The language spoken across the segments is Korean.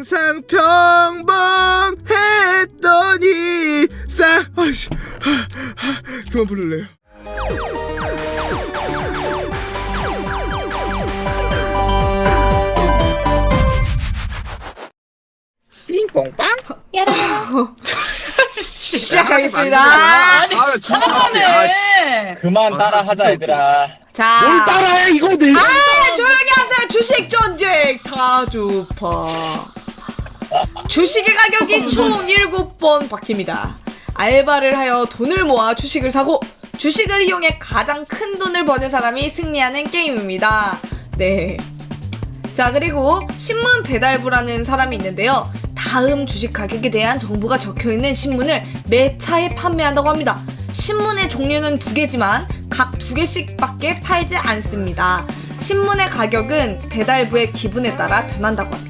항상 평범했더니 싹 아이씨 하, 하, 그만 부를래요 삥뽕빵 시작하겠습니다. 아 진짜 할게. 아, 씨. 하네. 그만 따라하자 얘들아. 자. 뭘 따라해 이거 내 아, 조용히 하세요. 주식 전쟁 다주파. 주식의 가격이 총 7번 바뀝니다. 알바를 하여 돈을 모아 주식을 사고 주식을 이용해 가장 큰 돈을 버는 사람이 승리하는 게임입니다. 네. 자, 그리고 신문 배달부라는 사람이 있는데요. 다음 주식 가격에 대한 정보가 적혀 있는 신문을 매 차에 판매한다고 합니다. 신문의 종류는 두 개지만 각 두 개씩밖에 팔지 않습니다. 신문의 가격은 배달부의 기분에 따라 변한다고 합니다.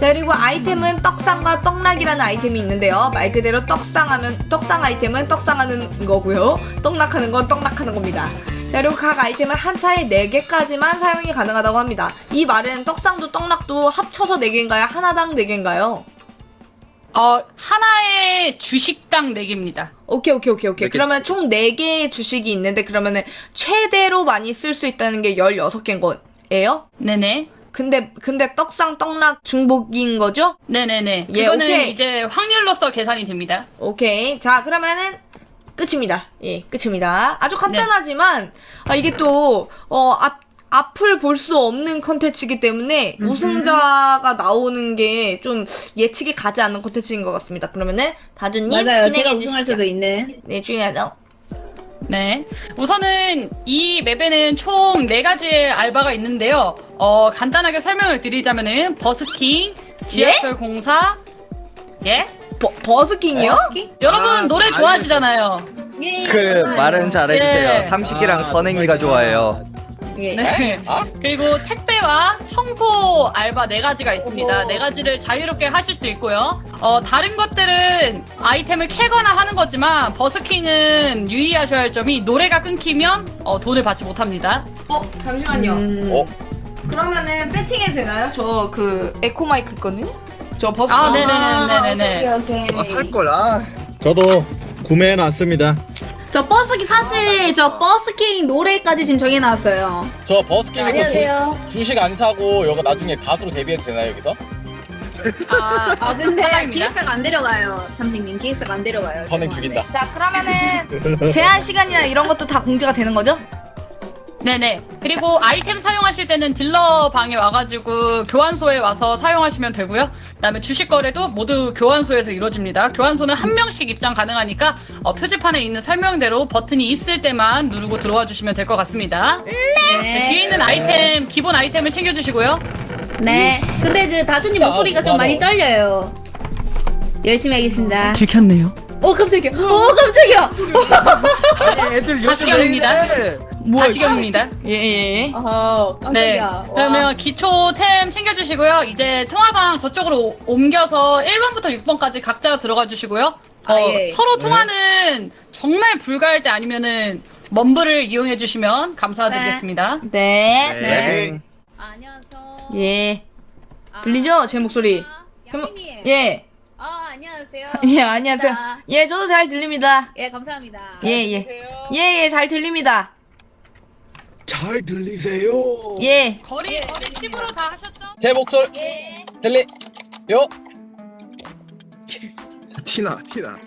자, 그리고 아이템은 떡상과 떡락이라는 아이템이 있는데요. 말 그대로 떡상하면, 떡상 아이템은 떡상하는 거고요. 떡락하는 건 떡락하는 겁니다. 자, 그리고 각 아이템은 한 차에 4개까지만 사용이 가능하다고 합니다. 이 말은 떡상도 떡락도 합쳐서 4개인가요? 하나당 4개인가요? 어, 하나의 주식당 4개입니다. 오케이, 오케이, 오케이, 오케이. 그러면 총 4개의 주식이 있는데, 그러면은 최대로 많이 쓸 수 있다는 게 16개인 거예요? 네네. 근데, 근데 떡상, 떡락 중복인 거죠? 네네네. 예, 그거는 오케이. 이제 확률로서 계산이 됩니다. 오케이. 자, 그러면은 끝입니다. 예, 끝입니다. 아주 간단하지만 아, 이게 또 어, 앞 앞을 볼 수 없는 컨텐츠이기 때문에 우승자가 나오는 게 좀 예측이 가지 않는 컨텐츠인 것 같습니다. 그러면은 다주님 맞아요. 제가 진행해 우승할 주시죠. 수도 있는. 네, 진행하죠. 네. 우선은 이 맵에는 총 4가지의 알바가 있는데요. 어, 간단하게 설명을 드리자면은 버스킹, 지하철 공사, 예? 버, 버스킹이요? 여러분 아, 노래 알겠어요. 좋아하시잖아요. 예. 그 말은 잘해주세요. 예. 삼식이랑 아, 선행이가 좋아해요. 예. 네. 그리고 택배와 청소 알바 네 가지가 있습니다. 네 가지를 자유롭게 하실 수 있고요. 어, 다른 것들은 아이템을 캐거나 하는 거지만 버스킹은 유의하셔야 할 점이 노래가 끊기면 어, 돈을 받지 못합니다. 어, 잠시만요. 음. 어? 그러면은 세팅해도 되나요? 저 그 에코 마이크 있거든요. 저 버스 아, 네네네네네. 오케이, 오케이. 아, 살 거라 저도 구매해놨습니다. 저 버스킹 사실 저 버스킹 노래까지 지금 정해놨어요. 저 버스킹에서 안녕하세요. 주, 주식 안 사고 이거 나중에 가수로 데뷔해도 되나요 여기서? 아, 아 근데. 기획사가 안 데려가요. 삼식님 기획사가 안 데려가요. 선행 죄송한데. 죽인다. 자, 그러면은 제한 시간이나 이런 것도 다 공지가 되는 거죠? 네네. 그리고 아이템 사용하실 때는 딜러 방에 와가지고 교환소에 와서 사용하시면 되고요. 그다음에 주식 거래도 모두 교환소에서 이루어집니다. 교환소는 한 명씩 입장 가능하니까 어, 표지판에 있는 설명대로 버튼이 있을 때만 누르고 들어와 주시면 될 것 같습니다. 네, 뒤에 있는 아이템 기본 아이템을 챙겨주시고요. 네. 근데 그 다주님 야, 목소리가 좀. 많이 떨려요. 열심히 하겠습니다. 들켰네요. 오 깜짝이야. 오 깜짝이야. 애들 다시 경입니다. 왜 이래? 뭐야? 다시경입니다. 예, 예, 예. 어 네. 깜짝이야. 그러면 기초템 챙겨주시고요. 이제 통화방 저쪽으로 옮겨서 1번부터 6번까지 각자 들어가 주시고요. 어, 아, 예. 서로 통화는 정말 불가할 때 아니면은 먼브를 이용해 주시면 감사드리겠습니다. 네. 네. 아, 안녕하세요. 예. 들리죠? 제 목소리. 양님님. 예. 아 안녕하세요. 예, 안녕하세요. 자, 예, 저도 잘 들립니다. 예 감사합니다. 예, 예. 예, 예, 잘 들립니다. 잘 들리세요 예. 거리 예, 거리 들립니다. 10으로 다 하셨죠? 제 목소리 예. 들리요? 티나 티나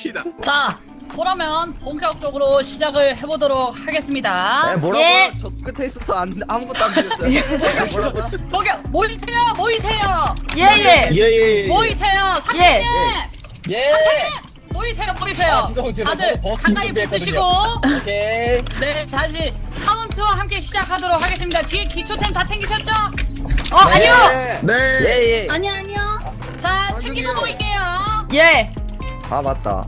티나 자, 그러면 본격적으로 시작을 해보도록 하겠습니다. 네, 뭐라고요? 예. 저 끝에 있어서 안, 아무것도 안 들렸어요. 뭐라고요? 본격 모이세요, 모이세요, 예, 예. 예예. 모이세요, 예. 사장님, 예. 모이세요, 모이세요. 아, 죄송, 죄송. 다들 버스 가까이 준비했거든요. 붙으시고. 오케이. 네, 다시 카운트와 함께 시작하도록 하겠습니다. 뒤에 기초템 다 챙기셨죠? 어, 아니요. 네 예예. 아니요 아니요. 자, 챙기고. 모일게요. 예. 아 맞다.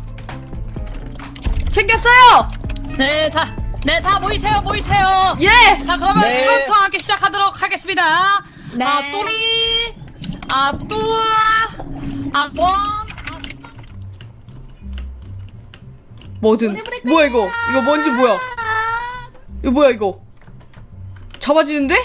챙겼어요. 네, 자, 네, 다 모이세요, 모이세요. 예. 자, 그러면 네. 카운트와 함께 시작하도록 하겠습니다. 네. 아, 또리, 아, 뚜아, 아, 원. 뭐든. 뭐야 이거? 이거 뭔지 뭐야? 이거 뭐야 이거? 잡아지는데?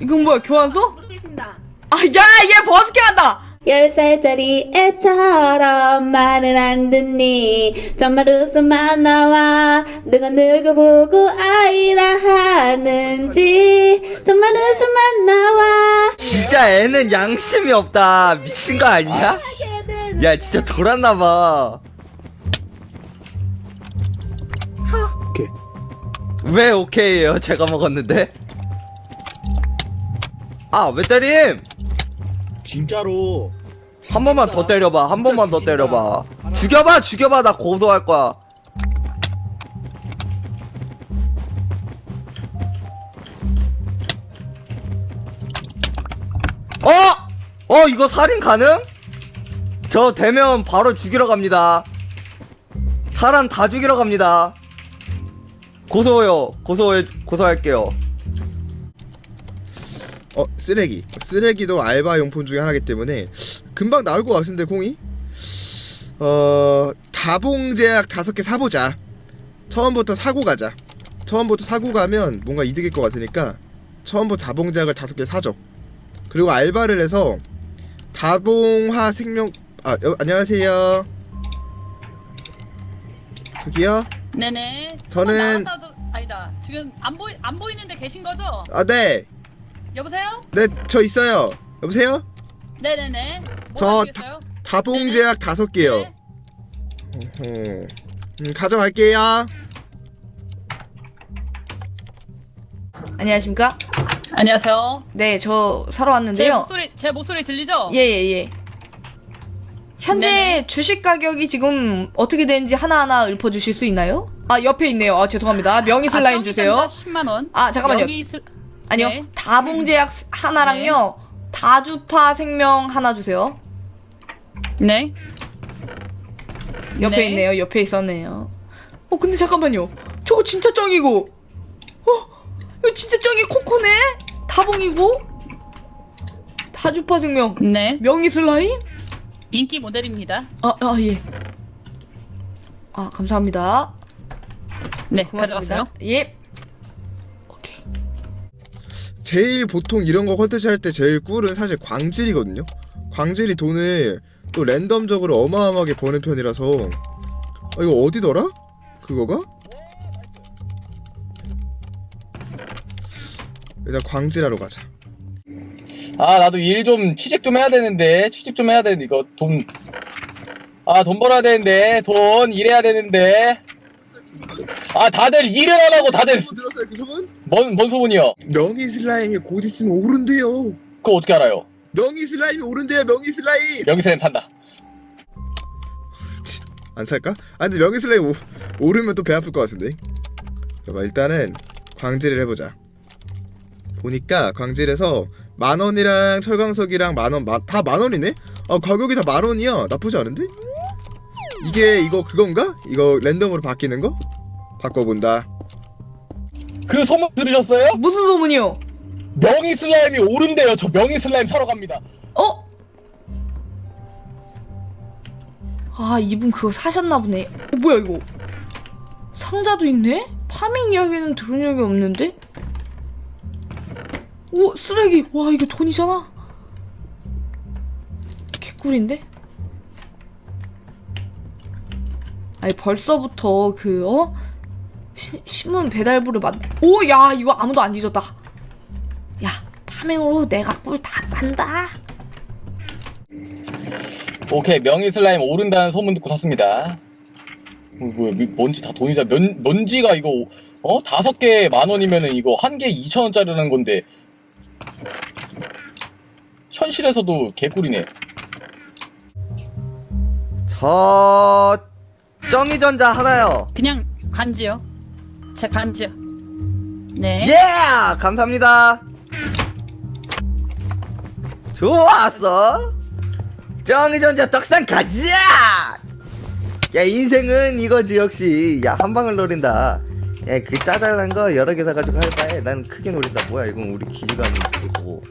이건 뭐야 교환소? 모르겠습니다. 아야얘 버스킹 한다. 열 살짜리 애처럼 말을 안 듣니 정말 웃음만 나와 누가 누구 보고 아이라 하는지 정말 웃음만 나와 진짜 애는 양심이 없다. 미친 거 아니야? 야 진짜 돌았나봐. 왜 오케이예요? 제가 먹었는데. 아 왜 때림? 진짜로. 한 번만 더 때려봐. 한 번만 더 때려봐. 죽여봐, 죽여봐. 나 고소할 거야. 어? 어, 이거 살인 가능? 저 되면 바로 죽이러 갑니다. 사람 다 죽이러 갑니다. 고소해요. 고소해, 고소할게요. 어 쓰레기. 쓰레기도 알바 용품 중에 하나이기 때문에 금방 나올 것 같은데 공이? 어 다봉제약 다섯 개 사보자. 처음부터 사고 가자. 처음부터 사고 가면 뭔가 이득일 것 같으니까 처음부터 다봉제약을 다섯 개 사죠 그리고 알바를 해서 다봉화 생명 아 여, 안녕하세요. 저기요 네네. 저는- 나갔다 들- 아니다. 지금 안 보이 안 보이는데 계신 거죠? 아네네 여보세요? 저 있어요 여보세요 네네네. 뭐 저 하시겠어요? 다봉 제약 다섯 개요 네. 어허. 음, 가져갈게요. 안녕하십니까? 안녕하세요. 네 저 사러 제 왔는데요. 목소리 제 목소리 들리죠? 예 예 예. 현재 네네. 주식 가격이 지금 어떻게 되는지 하나하나 읊어 주실 수 있나요? 아 옆에 있네요. 아 죄송합니다. 명의 슬라임 주세요. 10만 원. 아 잠깐만요. 슬... 아니요 네. 다봉제약 하나랑요 다주파 생명 하나 주세요. 네. 옆에 네. 있네요. 옆에 있었네요. 어 근데 잠깐만요. 저거 진짜 짱이고. 어 이거 진짜 짱이 코코네. 다봉이고. 다주파 생명. 네. 명의 슬라임? 인기 모델입니다. 아, 아, 예. 아, 감사합니다. 네, 고맙습니다. 가져갔어요. 예. 오케이. 제일 보통 이런 거 컨텐츠 할 때 제일 꿀은 사실 광질이거든요. 광질이 돈을 또 랜덤적으로 어마어마하게 버는 편이라서 아 이거 어디더라? 그거가? 일단 광질하러 가자. 아 나도 일 좀 취직 좀 해야 되는데 취직 좀 해야 되는데 이거 돈 아 돈 벌어야 되는데 돈 일해야 되는데 아 다들 일을 안 하고 다들 뭐 들었어요 그 소문? 뭔, 뭔 소문이요? 명의 슬라임이 곧 있으면 오른대요. 그거 어떻게 알아요? 명의 슬라임이 오른대요. 명의 슬라임. 명의사님 산다 안 살까? 아 근데 명의 슬라임 오, 오르면 또 배 아플 것 같은데. 봐봐 일단은 광질을 해보자. 보니까 광질에서 만 원이랑 철광석이랑 만 원, 다 만 원이네? 아 가격이 다 만 원이야. 나쁘지 않은데? 이게 이거 그건가? 이거 랜덤으로 바뀌는 거? 바꿔본다. 그 소문 들으셨어요? 무슨 소문이요? 명의 슬라임이 오른대요 저 명의 슬라임 사러 갑니다 어? 아, 이분 그거 사셨나 보네. 어, 뭐야, 이거? 상자도 있네? 파밍 이야기는 들은 적이 없는데? 오, 쓰레기. 와, 이거 돈이잖아? 개꿀인데? 아니, 벌써부터 그, 어? 시, 신문 배달부를 만, 오, 야, 이거 아무도 안 잊었다. 야, 파밍으로 내가 꿀다 빤다. 오케이 명의 슬라임 오른다는 소문 듣고 샀습니다 어, 뭐야 미- 뭔지 다 돈이자 면, 먼지가 이거 어 다섯 개 만 원이면은 이거 한 개 이천 원짜리라는 건데 현실에서도 개꿀이네 저 정의전자 하나요. 그냥 간지요. 제 간지요. 네. 예! 감사합니다. 좋았어. 정의전자 떡상 가자. 야 인생은 이거지 역시. 야 한 방을 노린다. 야 그 짜잘한 거 여러 개 사가지고 할 바에 난 크게 노린다. 뭐야 이건 우리 아닌 거고.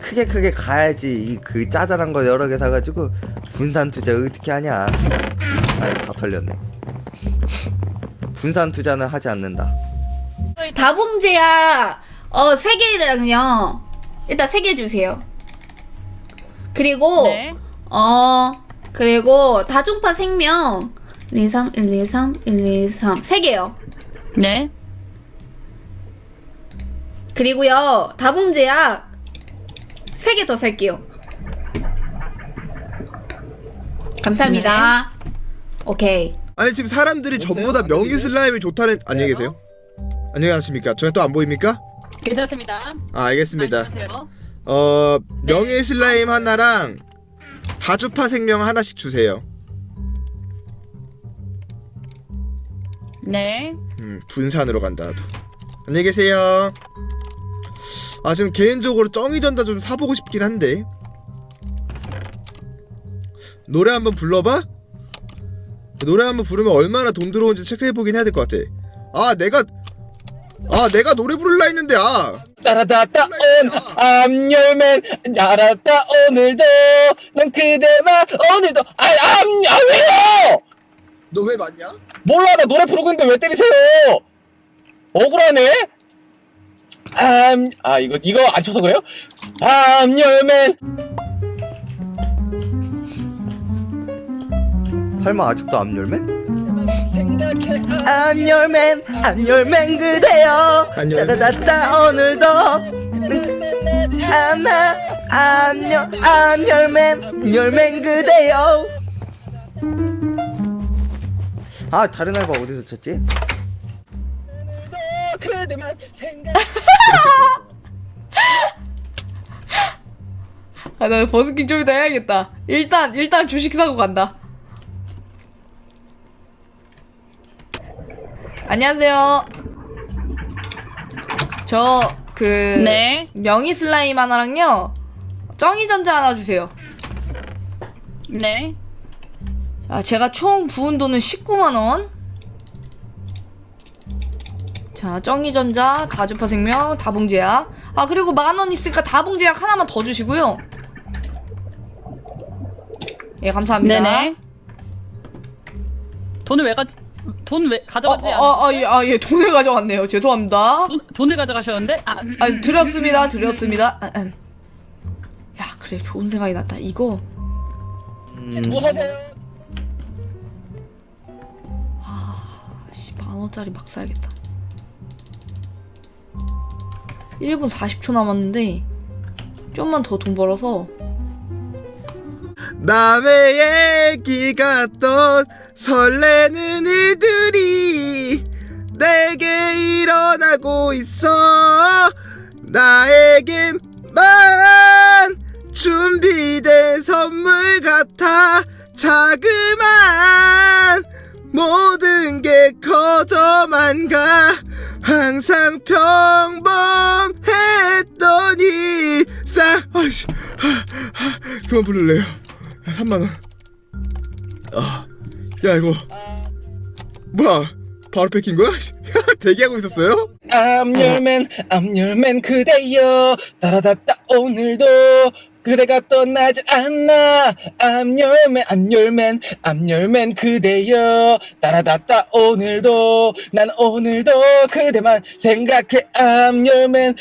크게 크게 가야지 이 그 짜잘한 거 여러 개 사가지고 분산 투자 어떻게 하냐. 아이 다 털렸네. 분산 투자는 하지 않는다. 다봉제야 어, 세 개랑요. 일단 세 개 주세요. 그리고 네. 어, 그리고 다중파 생명 1, 2, 3, 1, 2, 3, 1, 2, 3. 세 개요. 네. 그리고요, 다봉제약 세개더 살게요. 감사합니다. 오케이. 아니 지금 사람들이 전부 다 명의 슬라임이 좋다는 안녕히 계세요. 안녕하십니까? 저희 또안 보입니까? 괜찮습니다. 아 알겠습니다. 말씀하세요. 어 명예 슬라임 하나랑 다주파 생명 하나씩 주세요. 네. 음, 분산으로 간다. 또. 안녕히 계세요. 아 지금 개인적으로 쩡이 전다 좀 사보고 싶긴 한데 노래 한번 불러봐. 노래 한번 부르면 얼마나 돈 들어오는지 체크해 보긴 해야 될 것 같아. 아 내가 아 내가 노래 부를라 했는데 아 따라다따 온 암열맨 따라다 오늘도 난 그대만 오늘도 아암아 왜요? 너 왜 맞냐? 몰라 나 노래 부르고 있는데 왜 때리세요? 억울하네. 암, 아 이거 이거 안 쳐서 그래요? 암 열맨 설마 아직도 암열맨? 암열맨 암열맨 그대여 암열맨. 따라다따 오늘도 하나 암열 암열맨 암열맨 그대여 아 다른 알바 어디서? 그대만 생각. 아, 나 버스킹 좀 이따 해야겠다. 일단, 일단 주식 사고 간다. 안녕하세요. 저, 그, 네. 명의 슬라임 하나랑요, 쩡이 전자 하나 주세요. 네. 자, 제가 총 부은 돈은 19만원. 자, 쩡이 전자, 다주파 생명, 다봉제약. 아, 그리고 만원 있으니까 다봉제약 하나만 더 주시고요. 예, 감사합니다. 네네. 돈을 왜 가, 돈왜 어, 가져가지 않, 어, 아, 예, 아, 예, 돈을 가져왔네요. 죄송합니다. 돈, 돈을 가져가셨는데? 아, 음, 아, 드렸습니다. 드렸습니다. 아, 음. 야, 그래. 좋은 생각이 났다. 이거, 뭐 사세요? 만원짜리 막 사야겠다. 1분 40초 남았는데, 좀만 더 돈 벌어서, 남의 얘기 같던 설레는 일들이 내게 일어나고 있어 나에게만 준비된 선물 같아 자그만 모든 게 커져만 가 항상 평범했더니. 싸. 아이씨. 하, 하, 그만 부를래요. 3만원. 아, 야 이거. 뭐야? 바로 뺏긴 거야? 대기하고 있었어요? 암열맨 암열맨 그대여. 따라다따 오늘도 그대가 떠나지 않나 암열맨 암열맨 암열맨 그대여 따라다따 오늘도 난 오늘도 그대만 생각해 암열맨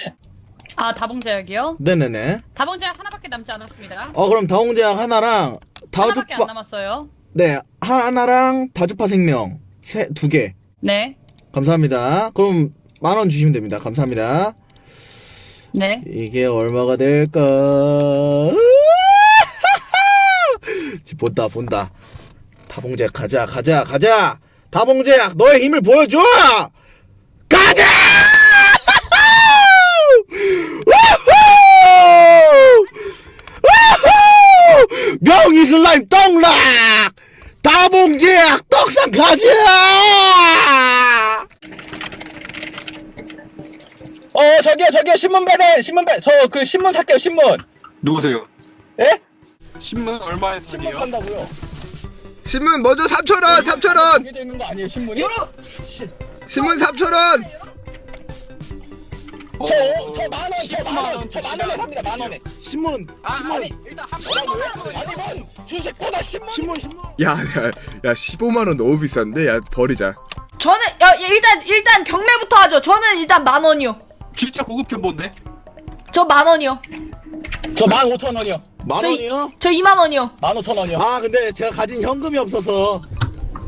아, 다봉제약이요? 네네네. 다봉제약 하나밖에 남지 않았습니다. 어 그럼 다홍제약 하나랑 하나밖에 안 다주파 남았어요. 네 하나랑 다주파 생명 세 두 개. 네. 감사합니다. 그럼 만 원 주시면 됩니다. 감사합니다. 네. 이게 얼마가 될까? 본다 본다. 다봉제약 가자 가자 가자. 다봉제약 너의 힘을 보여줘. 가자! 명의 슬라임 떡락! 다봉제약 떡상 가자! 어 저기요 저기요 신문 배달 신문 배달 저그 신문 살게요 신문 누구세요? 예? 신문 얼마에 신문? 산다고요 신문 먼저 3천원 3천원 여기 있는 거 아니에요 신문이? 신문 3천원 어, 저 저 만원 저 만원 저 만원에 삽니다 만원에 신문 아, 신문 아니 일단 한 뭐라고요? 아니 뭔 주식보다 신문 신문 신문 야 야 야 15만 원 너무 비싼데 야 버리자 저는, 야, 야, 일단, 일단 경매부터 하죠. 저는 일단 만 원이요. 진짜 고급 정보인데? 저 만 원이요. 저 15,000원이요. 만 저희- 원이요? 저 2만 원이요. 15,000원이요. 아 근데 제가 가진 현금이 없어서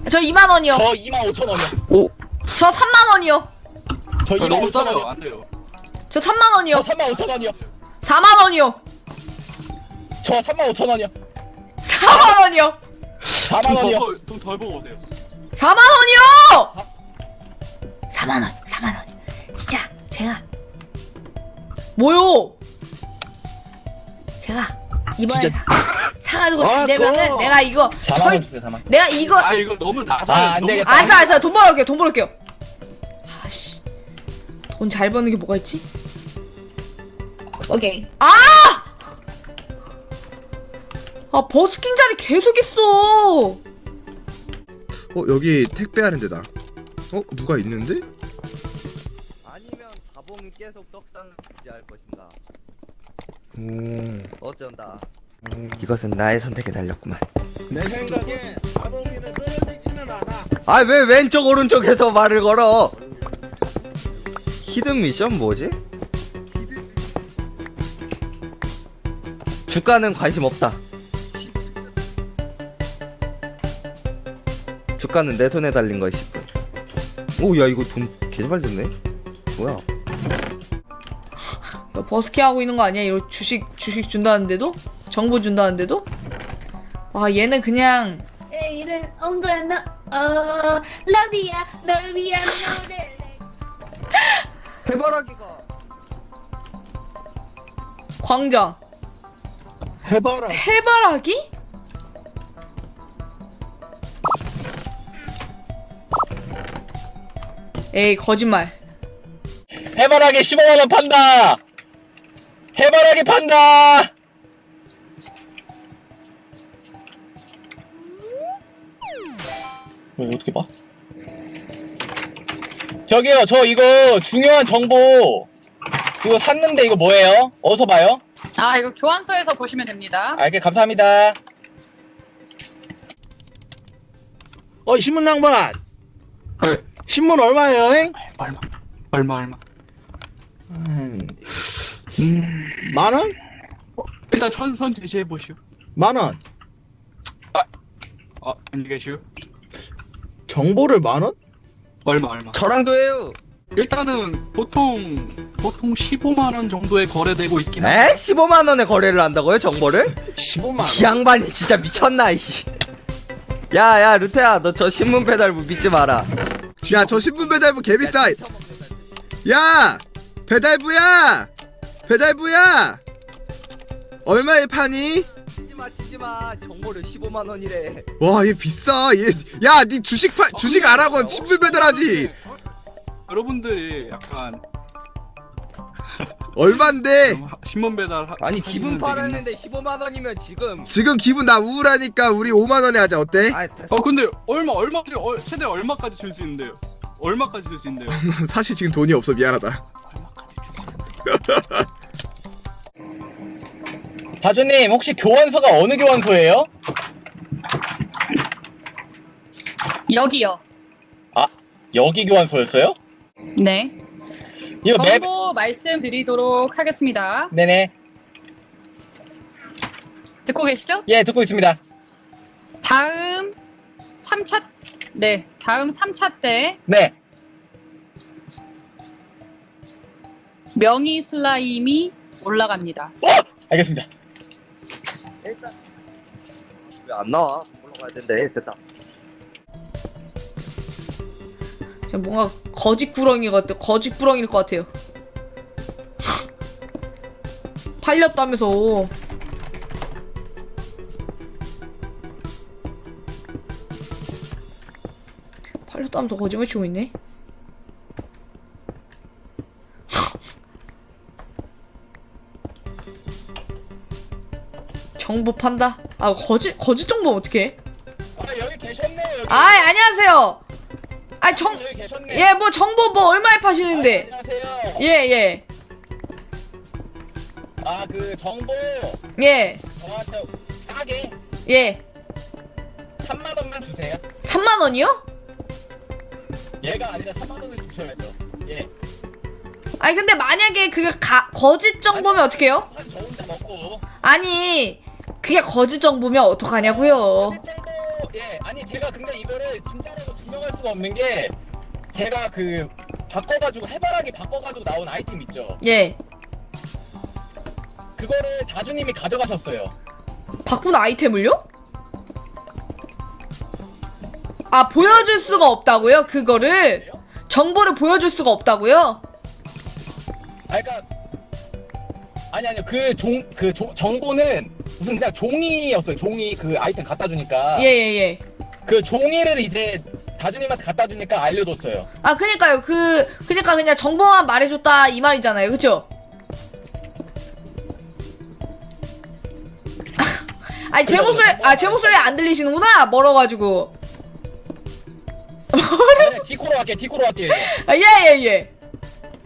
저 2만 원이요. 저 25,000원이요. 오, 저 3만 원이요. 저 아, 너무 싸요. 25,000원이요. 안 돼요. 저 3만 원이요. 저 35,000원이요. 4만 원이요. 저 35,000원이요. 4만 원이요. 4만 원이요. 돈덜 보고 오세요. 4만 원이요. 4만 원. 4만 원. 진짜 제가 뭐요? 제가 이번에 진짜- 사, 사가지고 아, 잘 되면은 그거. 내가 이거 4만 저희 원 주세요. 4만. 내가 이거 아, 이거 너무 낮아요. 아, 안 되겠다. 알았어 알았어 돈 벌어올게요 돈 벌어올게요 아씨 돈 잘 버는 게 뭐가 있지? 오케이 아! 아 버스킹 자리 계속 있어 어 여기 택배하는 데다. 어 누가 있는데? 계속 떡상을 유지할 것인가 오. 어쩐다 오. 이것은 나의 선택에 달렸구만 내 생각엔 자동기는 떨어지지는 않아. 아 왜 왼쪽 오른쪽에서 말을 걸어 히든 미션 뭐지? 주가는 관심 없다 주가는 내 손에 달린 거야 10분 오 야 이거 돈 개발 됐네 뭐야 버스킹 하고 있는 거 아니야? 이거 주식 주식 준다는데도? 정보 준다는데도? 와 얘는 그냥 내일은 너 어, 러비야 널 위한 노래 해바라기가 광장 해봐라. 해바라기? 에이 거짓말 해바라기 15만 원 판다. 해바라기 판다. 왜 어떻게 봐? 저기요, 저 이거 중요한 정보 이거 샀는데 이거 뭐예요? 어디서 봐요? 아 이거 교환소에서 보시면 됩니다. 알게 감사합니다. 어 신문 양반. 네. 신문 얼마예요? 잉? 얼마? 얼마, 얼마? 음, 음, 만 원? 일단 천선 제시해 보시오. 만 원. 아, 안녕히 계시오. 정보를 만 원? 얼마, 얼마? 저랑도 해요 일단은 보통 보통 15만 원 정도에 거래되고 있긴 해. 에? 15만 원에 거래를 한다고요 정보를? 15만 원. 이 양반이 진짜 미쳤나 이씨 야야 루테야 너 저 신문 배달부 믿지 마라 야 저 신분 배달부 개비싸. 야 배달부야 배달부야! 얼마에 파니? 치지마 치지마. 정보를 15만 원이래. 와 얘 비싸. 얘 야 니 주식 파 주식 안 하고 신분 배달하지. 여러분들이 약간 얼만데? 좀 하- 신문 배달 하, 아니 하시면 기분 되겠네. 팔았는데 15만 원이면 지금. 지금 기분 나 우울하니까 우리 5만 원에 하자. 어때? 아 됐어. 어 근데 얼마 어, 최대 얼마까지 줄 수 있는데요? 얼마까지 줄 수 있는데요? 사실 지금 돈이 없어. 미안하다 다주님 혹시 교환소가 어느 교환소예요? 여기요. 여기 교환소였어요? 네. 이거 맵 정보 말씀드리도록 하겠습니다. 네네 듣고 계시죠? 예 듣고 있습니다. 다음 3차 네, 다음 3차 때 네 명의 슬라임이 올라갑니다. 어! 알겠습니다. 왜안 나와? 올라가야 된대. 됐다. 지금 뭔가 거짓 구렁이 같아. 거짓 구렁이일 것 같아요. 팔렸다면서. 팔렸다면서 거짓말 치고 있네 정보 판다? 아 거짓 거짓 정보 어떻게 해? 아 여기 계셨네요. 여기. 아 안녕하세요. 아 정 여기 계셨네. 예 뭐 정보 뭐 얼마에 파시는데? 안녕하세요. 예 예. 아 그 정보 예. 저한테 싸게 예. 3만 원만 주세요. 3만 원이요? 얘가 아니라 3만 원을 주셔야죠. 예. 아니 근데 만약에 그게 가, 거짓 정보면 어떡해요? 저 혼자 먹고. 아니 그게 거짓 정보면 어떡하냐고요 예 아니 제가 근데 이거를 진짜라고 증명할 수가 없는 게 제가 그 바꿔가지고 해바라기 바꿔가지고 나온 아이템 있죠. 예 그거를 다주님이 가져가셨어요. 바꾼 아이템을요? 아 보여줄 수가 없다고요? 그거를 정보를 보여줄 수가 없다고요? 아 그러니까 아니 아니요 그종그 정보는 무슨 그냥 종이였어요. 종이 그 아이템 갖다 주니까 예 예 예 그 종이를 이제 다주님한테 갖다 주니까 알려줬어요. 아 그니까요 그 그니까 그냥 정보만 말해줬다 이 말이잖아요 그쵸? 아니 제 목소리. 아 제 목소리 안 들리시는구나 멀어가지고 네, 디코로 갈게요. 디코로. 이제. 아 예 예 예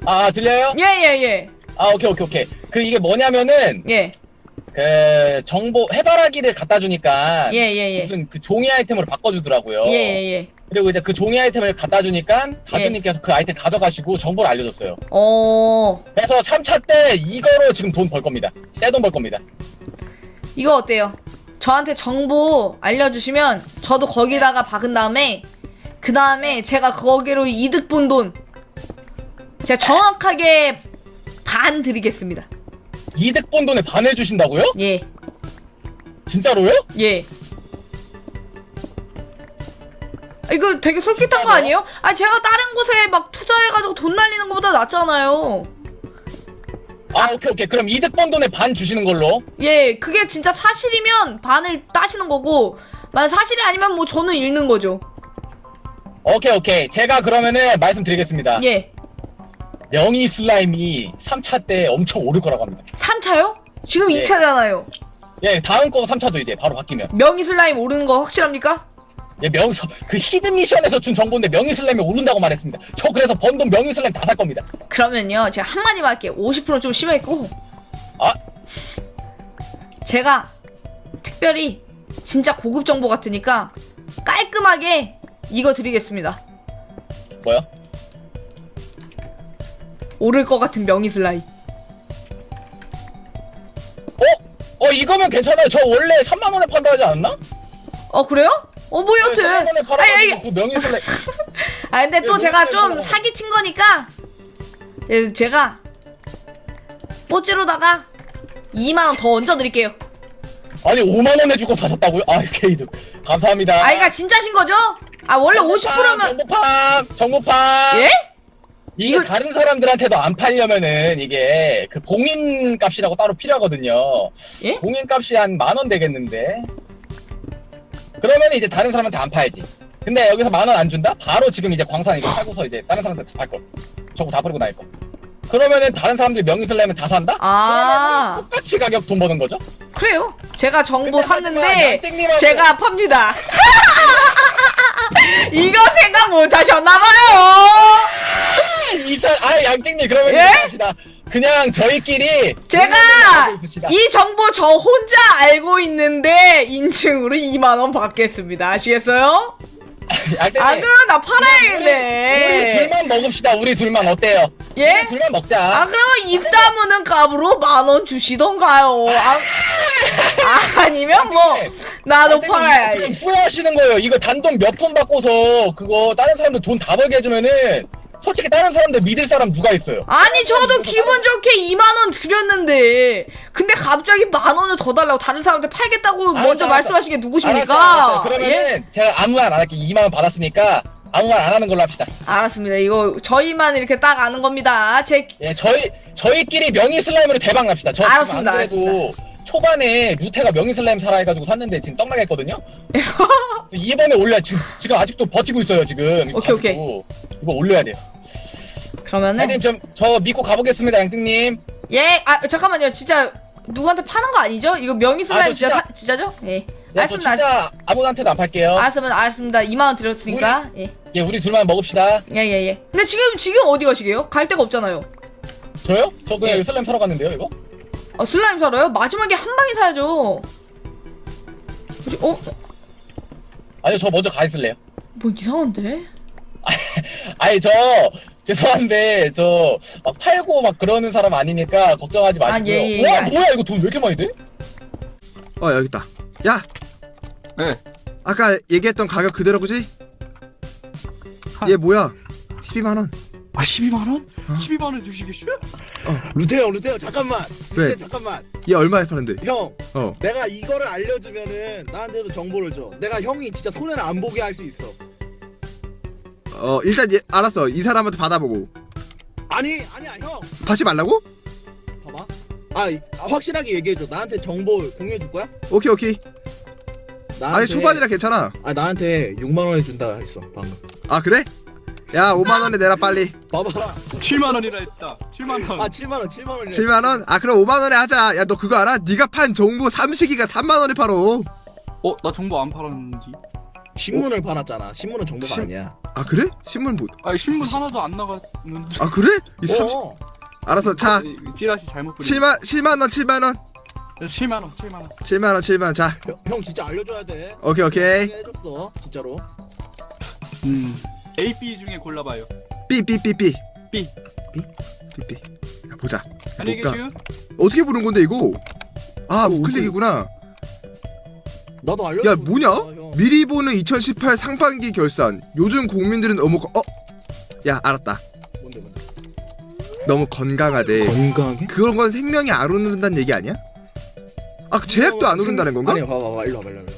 아 들려요? 예 예 예 아 오케이 오케이 오케이. 그 이게 뭐냐면은 예 그 정보 해바라기를 갖다 주니까 예 예 예 무슨 그 종이 아이템으로 바꿔주더라고요. 예 예 예 그리고 이제 그 종이 아이템을 갖다 주니까 다주님께서 그 아이템 가져가시고 정보를 알려줬어요. 어 그래서 3차 때 이거로 지금 돈 벌 겁니다. 떼돈 벌 겁니다. 이거 어때요? 저한테 정보 알려주시면 저도 거기다가 박은 다음에 그 다음에 제가 거기로 이득 본 돈 제가 정확하게 반 드리겠습니다. 이득 본 돈에 반을 주신다고요? 예, 진짜로요? 예. 아, 이거 되게 솔깃한 거? 아니에요? 아 제가 다른 곳에 막 투자해가지고 돈 날리는 것보다 낫잖아요. 아 오케이 오케이. 그럼 이득 본 돈에 반 주시는 걸로. 예, 그게 진짜 사실이면 반을 따시는 거고, 만약 사실이 아니면 뭐 저는 잃는 거죠. 오케이 오케이. 제가 그러면은 말씀드리겠습니다. 예. 명의 슬라임이 3차 때 엄청 오를 거라고 합니다. 3차요? 지금 예. 2차잖아요. 예, 다음 거 3차도 이제 바로 바뀌면. 명의 슬라임 오르는 거 확실합니까? 예, 명, 그 히든 미션에서 준 정보인데 명의 슬라임이 오른다고 말했습니다. 저 그래서 번돈 명의 슬라임 다살 겁니다. 그러면요, 제가 한마디만 할게요. 50%좀 심했고, 아, 제가 특별히 진짜 고급 정보 같으니까 깔끔하게 이거 드리겠습니다. 뭐요? 오를 것 같은 명의 슬라임. 어? 어, 이거면 괜찮아요. 저 원래 3만 원에 판다 하지 않았나? 어, 그래요? 어, 뭐 여튼. 3만 원에 아니, 팔아가지고 아니, 그 명의 슬라임. 아 근데 또 예, 제가 좀 뭐야. 사기 친 거니까 예, 제가 뽀찌로다가 2만 원 더 얹어 드릴게요. 아니, 5만 원에 주고 사셨다고요? 아, 케이드. 감사합니다. 아, 이거 진짜신 거죠? 아, 원래 50%면 정보팜! 정보팜! 예? 이게 이거- 다른 사람들한테도 안 팔려면은 이게 그 공인 값이라고 따로 필요하거든요. 예? 공인 값이 한 만 원 되겠는데. 그러면 이제 다른 사람한테 안 팔지. 근데 여기서 만 원 안 준다? 바로 지금 이제 광산 이거 팔고서 이제 다른 사람한테 다팔 걸. 저거 다 버리고 날 거. 그러면은 다른 사람들이 명의슬 내면 다 산다? 아, 똑같이 가격 돈 버는 거죠? 그래요. 제가 정보 샀는데 제가 팝니다. 이거 생각 못 하셨나봐요. 이사 아 양띵님 그러면 예? 이렇게 합시다. 그냥 저희끼리 제가 있읍시다. 이 정보 저 혼자 알고 있는데 인증으로 2만 원 받겠습니다. 아시겠어요? 양띵님, 안 그러면 나 우리, 팔아야겠네. 둘만 먹읍시다. 우리 둘만 어때요? 예? 우리 둘만 먹자. 아 그러면 입 다무는 값으로 만 원 주시던가요? 아, 아니면 뭐 나도 양띵님, 이거. 그냥 후회하시는 거예요. 이거 단돈 몇 푼 받고서 그거 다른 사람들 돈 다 벌게 해주면은 솔직히 다른 사람들 믿을 사람 누가 있어요? 아니 저도 기분 좋게 2만 원 드렸는데 근데 갑자기 만 원을 더 달라고 다른 사람들 팔겠다고 알았어, 먼저 알았어. 말씀하신 게 누구십니까? 알았어요, 알았어요. 그러면은 예? 제가 아무 말 안 할게. 2만 원 받았으니까 아무 말 안 하는 걸로 합시다. 알았습니다. 이거 저희만 이렇게 딱 아는 겁니다. 제 예, 저희 저희끼리 명의 슬라임으로 대박 납시다. 저 알았습니다, 지금 안 그래도 초반에 루테가 명의 슬라임 사라 해가지고 샀는데 지금 떡나겠거든요. 이번에 올려 지금 지금 아직도 버티고 있어요 지금. 오케이, 가지고. 이거 올려야 돼요. 그러면은 양띵님 좀저 믿고 가보겠습니다, 양띵님. 예, 아 잠깐만요. 진짜 누구한테 파는 거 아니죠? 이거 명의 슬라임 아, 저 진짜 진짜- 사, 진짜죠? 예. 네, 저 알았습니다. 진짜 아무한테도 안 팔게요. 알았으면 알았습니다. 2만 원 드렸으니까. 예. 예, 우리 둘만 먹읍시다. 예, 예, 예. 근데 지금 지금 어디 가시게요? 갈 데가 없잖아요. 저요? 저 그냥 예. 여기 슬라임 사러 갔는데요, 이거? 어, 슬라임 사러요? 마지막에 한 방에 사야죠. 뭐지? 어? 아니 저 먼저 가 있을래요. 뭐 이상한데? 아니 저 죄송한데 저 막 팔고 막 그러는 사람 아니니까 걱정하지 마시고요. 예, 예, 예. 와 뭐야 이거 돈 왜 이렇게 많이 돼? 어 여기 있다 야 네. 아까 얘기했던 가격 그대로 그지? 얘 뭐야 12만 원 아 12만 원? 어. 12만 원 주시겠어요? 루테오 루테오 잠깐만 왜? 루테오 잠깐만 얘 얼마에 파는데 형 어 내가 이거를 알려주면은 나한테도 정보를 줘 내가 형이 진짜 손해를 안 보게 할 수 있어 어 일단 얘 알았어. 이 사람한테 받아보고. 아니 아니야 형. 받지 말라고? 봐봐. 아 이- 아, 확실하게 얘기해줘. 나한테 정보 공유해줄 거야? 오케이 오케이. 나한테, 아니 초반이라 괜찮아. 아 나한테 6만 원에 준다 했어 방금. 아 그래? 야 5만원에 내라 빨리. 봐봐. 7만 원이라 했다. 7만 원. 아 7만 원 7만 원이래. 7만원? 아 그럼 5만원에 하자. 야 너 그거 알아? 네가 판 정보 삼식이가 3만원에 팔어. 어? 나 정보 안 팔았는지 신문을 팔았잖아. 신문은 정보가 신- 아니야. 아 그래? 신문 뭐? 아 신문 하나도 안 나갔는데. 아 그래? 이 삼식 어. 알았어 자. 이- 찌라시 잘못 뿌린 7만 7만 원 7만 원. 7만 원 7만 원. 7만 원 7만 원. 자. 형, 형 진짜 알려줘야 돼. 오케이 오케이. 해줬어 진짜로. 음. A, B 중에 골라봐요. 삐삐삐삐 B. 삐삐 야, 보자. 안녕히 볼까? 계세요 어떻게 보는 건데 이거? 아 어, 우클릭이구나. 나도 알려줘 야 뭐냐? 미리 보는 2018 상반기 결산 요즘 국민들은 너무 거- 어? 야 알았다 뭔데 뭔데 너무 건강하대 건강하게? 그런 건 생명이 안 오른다는 얘기 아니야? 아, 그 제약도 안 오른다는 건가? 아니 봐봐 봐봐 일로 와봐 일로 와봐